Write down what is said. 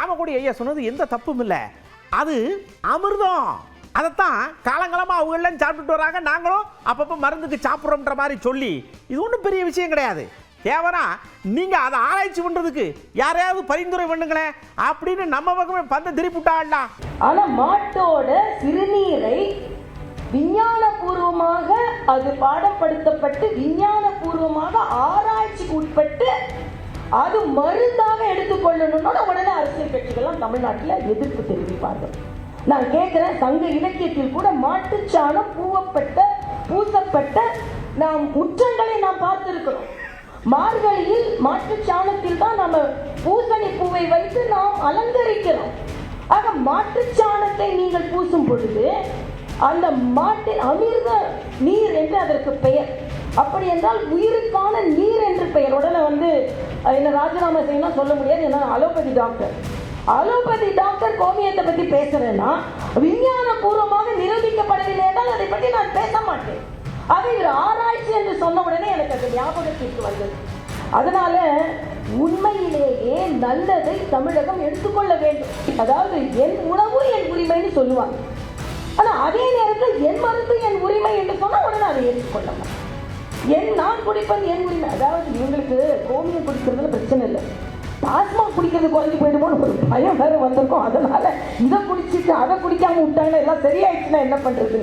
காமக்கொடி ஐயா சொன்னது எந்த தப்பும் இல்லை. அது அமிர்தம். அதைத்தான் காலங்காலமாக அவங்க எல்லாம் சாப்பிட்டுட்டு வராங்க. நாங்களும் அப்பப்போ மருந்துக்கு சாப்பிட்றோன்ற மாதிரி சொல்லி. இது ஒன்றும் பெரிய விஷயம் கிடையாது. தேவனா நீங்கள் அதை ஆராய்ச்சி பண்ணுறதுக்கு யாரையாவது பரிந்துரை பண்ணுங்களேன் அப்படின்னு நம்ம பக்கமே பந்த திருப்பிவிட்டாள்லாம் ஆனால் மாட்டோட சிறுநீரை விஞ்ஞானபூர்வமாக அது பாடப்படுத்தப்பட்டு விஞ்ஞானபூர்வமாக ஆராய்ச்சிக்கு அது மருந்தாக எடுத்துக்கொள்ளணும்னு உடனே அரசியல் கட்சிகள்லாம் தமிழ்நாட்டில் எதிர்ப்பு தெரிவிப்பார்கள். நான் கேட்கிறேன் சங்க இலக்கியத்தில் கூட மாட்டுச்சாணம் பூவப்பட்ட பூசப்பட்ட நாம் முற்றங்களை நாம் பார்த்திருக்கிறோம். மார்கழியில் மாட்டுச்சாணத்தில் தான் நம்ம பூசணி பூவை வைத்து நாம் அலங்கரிக்கிறோம். ஆக மாட்டுச் சாணத்தை நீங்கள் பூசும் பொழுது அந்த மாட்டின் அமிர்த நீர் என்று அதற்கு பெயர். அப்படி என்றால் உயிருக்கான நீர் என்று பெயர் உடனே வந்து என்ன ராஜினாமா செய்யணும் சொல்ல முடியாது. ஏன்னா அலோபதி டாக்டர். அலோபதி டாக்டர் கோமியத்தை பத்தி பேசுறேன்னா விஞ்ஞான பூர்வமாக நிரூபிக்கப்படவில்லை என்றால் அதை பற்றி நான் பேச மாட்டேன். அது இவர் ஆராய்ச்சி என்று சொன்ன உடனே எனக்கு அது ஞாபகத்திற்கு வந்தது. அதனால உண்மையிலேயே நல்லதை தமிழகம் எடுத்துக்கொள்ள வேண்டும். அதாவது என் உணவு என் உரிமைன்னு சொல்லுவாங்க. ஆனால் அதே நேரத்தில் என் மருந்து என் உரிமை என்று சொன்னால் உடனே அதை ஏற்றுக்கொள்ள மாட்டேன் என் நான் குடிப்பது என் உரிமை அதாவது இவங்களுக்கு கோமியம் குடிக்கிறதுல பிரச்சனை இல்லை. டாஸ்மாக் குடிக்கிறது குறைஞ்சி போயிடுமோன்னு ஒரு பயம் வேறு வந்திருக்கும். அதனால் இதை குடிச்சிட்டு அதை குடிக்காமல் விட்டாங்கன்னா எல்லாம் சரியாயிடுச்சுன்னா என்ன பண்ணுறது